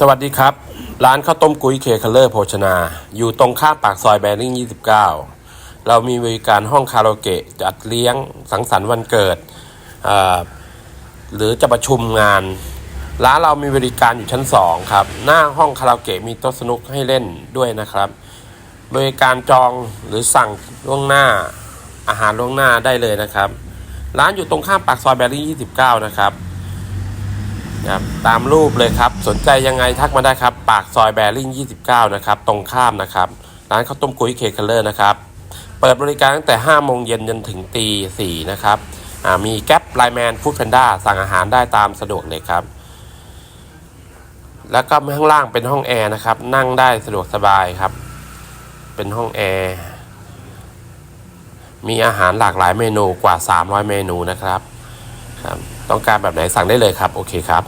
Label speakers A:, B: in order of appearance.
A: สวัสดีครับ ร้านข้าวต้มกุ้ยเคเคเลอร์โภชนา อยู่ตรงข้ามปากซอยแบริ่ง 29 เรามีบริการห้องคาราโอเกะจัดเลี้ยงสังสรรค์วันเกิด หรือจะประชุมงาน ร้านเรามีบริการอยู่ชั้น 2 ครับ หน้าห้องคาราโอเกะมีโต๊ะสนุกให้เล่นด้วยนะครับ บริการจองหรือสั่งล่วงหน้าอาหารล่วงหน้าได้เลยนะครับ ร้านอยู่ตรงข้ามปากซอยแบริ่ง 29 นะครับ ครับตามรูปเลยครับ สนใจยังไงทักมาได้ครับ ปากซอยแบริ่ง 29 นะครับ ตรงข้ามนะครับ ร้านข้าวต้มกุ้ยเคเคเลอร์นะครับ เปิดบริการตั้งแต่ 5 โมงเย็นจนถึงตี 4 นะครับมีแก๊ปไลแมนฟู้ดแพนด้าสั่งอาหารได้ตามสะดวกเลยครับ แล้วก็ข้างล่างเป็นห้องแอร์นะครับ นั่งได้สะดวกสบายครับ เป็นห้องแอร์มีอาหารหลากหลายเมนูกว่า 300 เมนูนะครับครับ ต้องการแบบไหนสั่งได้เลยครับ โอเคครับ